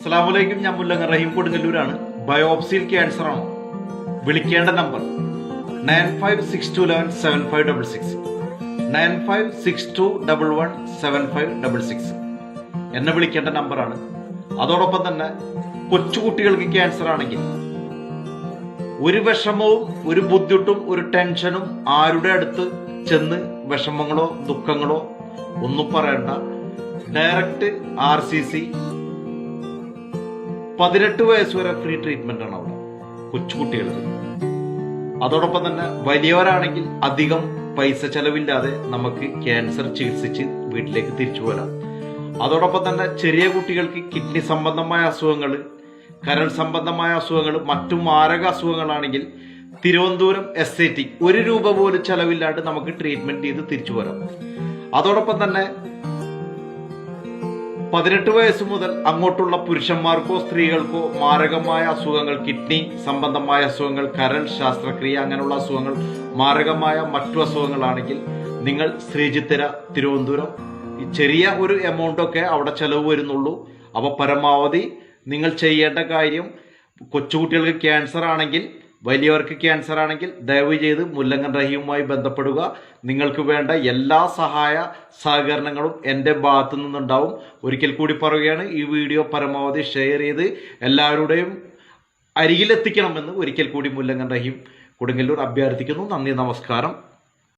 അസ്സാമലൈക്കും ഞാൻ മുല്ലങ്ങ റഹീം കൊടുങ്ങല്ലൂരാണ്. ബയോപ്സിയിൽ ക്യാൻസർ ആണോ. വിളിക്കേണ്ട number nine five six two eleven seven five double six. Nine five six two double one seven five double six. എന്നെ വിളിക്കേണ്ട നമ്പറാണ് അതോടൊപ്പം തന്നെ കൊച്ചുകുട്ടികൾക്ക് ക്യാൻസർ ആണെങ്കിൽ ഒരു വിഷമവും ഒരു ബുദ്ധിമുട്ടും ഒരു ടെൻഷനും ആരുടെ അടുത്ത് ചെന്ന് വിഷമങ്ങളോ ദുഃഖങ്ങളോ ഒന്നും പറയണ്ട. ഡയറക്റ്റ് ആർ സി സി പതിനെട്ട് വയസ്സ് വരെ ഫ്രീ ട്രീറ്റ്മെന്റ് ആണ് അവിടെ കൊച്ചുകുട്ടികൾക്ക് അതോടൊപ്പം തന്നെ വലിയവരാണെങ്കിൽ അധികം പൈസ ചെലവില്ലാതെ നമുക്ക് ക്യാൻസർ ചികിത്സിച്ച് വീട്ടിലേക്ക് തിരിച്ചു പോരാം. അതോടൊപ്പം തന്നെ ചെറിയ കുട്ടികൾക്ക് കിഡ്നി സംബന്ധമായ അസുഖങ്ങൾ കരൾ സംബന്ധമായ അസുഖങ്ങൾ മറ്റു മാരക അസുഖങ്ങളാണെങ്കിൽ തിരുവനന്തപുരം എസ് ഐ ടി ഒരു രൂപ പോലും ചെലവില്ലാണ്ട് നമുക്ക് ട്രീറ്റ്മെന്റ് ചെയ്ത് തിരിച്ചു വരാം അതോടൊപ്പം തന്നെ പതിനെട്ട് വയസ്സ് മുതൽ അങ്ങോട്ടുള്ള പുരുഷന്മാർക്കോ സ്ത്രീകൾക്കോ മാരകമായ അസുഖങ്ങൾ കിഡ്നി സംബന്ധമായ അസുഖങ്ങൾ കരൾ ശാസ്ത്രക്രിയ അങ്ങനെയുള്ള അസുഖങ്ങൾ മാരകമായ മറ്റു അസുഖങ്ങളാണെങ്കിൽ നിങ്ങൾ ശ്രീചിത്തിര തിരുവനന്തപുരം ചെറിയ ഒരു എമൗണ്ടൊക്കെ അവിടെ ചെലവ് വരുന്നുള്ളൂ. അപ്പോൾ പരമാവധി നിങ്ങൾ ചെയ്യേണ്ട കാര്യം കൊച്ചുകുട്ടികൾക്ക് ക്യാൻസർ ആണെങ്കിൽ വലിയവർക്ക് ക്യാൻസർ ആണെങ്കിൽ ദയവ് ചെയ്ത് മുല്ലങ്ങൻ റഹീമുമായി ബന്ധപ്പെടുക. നിങ്ങൾക്ക് വേണ്ട എല്ലാ സഹായ സഹകരണങ്ങളും എന്റെ ഭാഗത്തു നിന്നുണ്ടാവും. ഒരിക്കൽ കൂടി പറയുകയാണ് ഈ വീഡിയോ പരമാവധി ഷെയർ ചെയ്ത് എല്ലാവരുടെയും അരികിലെത്തിക്കണമെന്ന് ഒരിക്കൽ കൂടി മുല്ലങ്ങൻ റഹീം കൊടുങ്ങല്ലൂർ അഭ്യർത്ഥിക്കുന്നു. നന്ദി നമസ്കാരം.